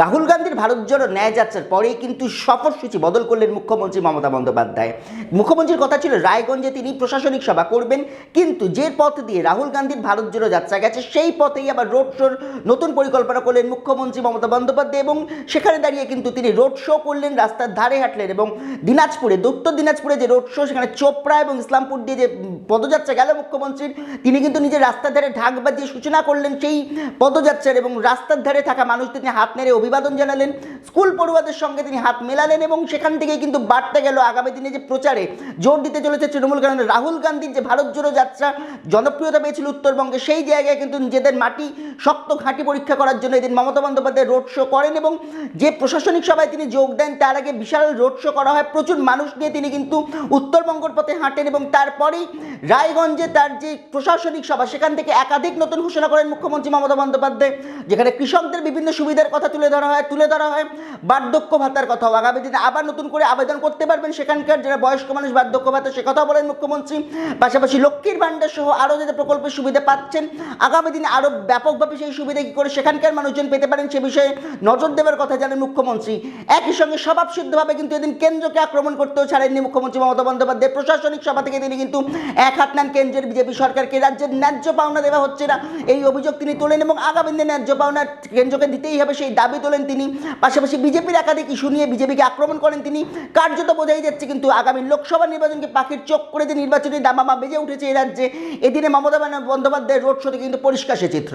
রাহুল গান্ধীর ভারত জোড়ো ন্যায় যাত্রার পরেই কিন্তু সফরসূচি বদল করলেন মুখ্যমন্ত্রী মমতা বন্দ্যোপাধ্যায়। মুখ্যমন্ত্রীর কথা ছিল, রায়গঞ্জে তিনি প্রশাসনিক সভা করবেন, কিন্তু যে পথ দিয়ে রাহুল গান্ধীর ভারত জোড়ো যাত্রা গেছে, সেই পথেই আবার রোড শোর নতুন পরিকল্পনা করলেন মুখ্যমন্ত্রী মমতা বন্দ্যোপাধ্যায় এবং সেখানে দাঁড়িয়ে কিন্তু তিনি রোড শো করলেন, রাস্তার ধারে হাঁটলেন এবং দিনাজপুরে উত্তর দিনাজপুরে যে রোড শো, সেখানে চোপড়া এবং ইসলামপুর দিয়ে যে পদযাত্রা গেল মুখ্যমন্ত্রীর, তিনি কিন্তু নিজের রাস্তার ধারে ঢাক বাজিয়ে সূচনা করলেন সেই পদযাত্রার এবং রাস্তার ধারে থাকা মানুষদের হাত নেড়ে অভিবাদন জানালেন। স্কুল পড়ুয়াদের সঙ্গে তিনি হাত মেলালেন এবং সেখান থেকেই কিন্তু বাড়তে গেল আগামী দিনে যে প্রচারে জোর দিতে চলেছে তৃণমূল কারণ রাহুল গান্ধীর যে ভারত জোড়ো যাত্রা, জনপ্রিয়তা পেয়েছিল উত্তরবঙ্গে, সেই জায়গায় কিন্তু নিজেদের মাটি শক্ত ঘাঁটি পরীক্ষা করার জন্য এদিন মমতা বন্দ্যোপাধ্যায় রোড শো করেন এবং যে প্রশাসনিক সভায় তিনি যোগ দেন, তার আগে বিশাল রোড শো করা হয়। প্রচুর মানুষ নিয়ে তিনি কিন্তু উত্তরবঙ্গের পথে হাঁটেন এবং তারপরেই রায়গঞ্জে তার যে প্রশাসনিক সভা, সেখান থেকে একাধিক নতুন ঘোষণা করেন মুখ্যমন্ত্রী মমতা বন্দ্যোপাধ্যায়, যেখানে কৃষকদের বিভিন্ন সুবিধার কথা তুলে ধরা হয়, তুলে ধরা হয়, বার্ধক্য ভাতার কথাও। আগামী দিনে আবার নতুন করে আবেদন করতে পারবেন সেখানকার যারা বয়স্ক মানুষ, বার্ধক্য ভাতা, সে কথা বলেন মুখ্যমন্ত্রী। পাশাপাশি লক্ষ্মীর ভাণ্ডার সহ আরও যাতে প্রকল্পের সুবিধা পাচ্ছেন, আগামী দিনে আরও ব্যাপকভাবে সেই সুবিধা কী করে সেখানকার মানুষজন পেতে পারেন সে বিষয়ে নজর দেওয়ার কথা জানেন মুখ্যমন্ত্রী। একই সঙ্গে স্বভাবসিদ্ধভাবে কিন্তু এদিন কেন্দ্রকে আক্রমণ করতেও ছাড়েননি মুখ্যমন্ত্রী মমতা বন্দ্যোপাধ্যায়। প্রশাসনিক সভা থেকে তিনি কিন্তু এক হাত নেন কেন্দ্রের বিজেপি সরকারকে। রাজ্যের ন্যায্য পাওনা দেওয়া হচ্ছে না। এই অভিযোগ তিনি তোলেন এবং আগামী দিনে ন্যায্য পাওনা কেন্দ্রকে দিতেই হবে সেই দাবি। তোলেন তিনি। পাশাপাশি বিজেপির একাধিক ইস্যু নিয়ে বিজেপিকে আক্রমণ করেন তিনি। কার্যত বোঝাই যাচ্ছে কিন্তু আগামী লোকসভা নির্বাচনকে পাখির চোখ করে যে নির্বাচনী দামামা বেজে উঠেছে এ রাজ্যে, এদিনে মমতা বন্দ্যোপাধ্যায়ের রোড শোতে কিন্তু পরিষ্কার সে চিত্র।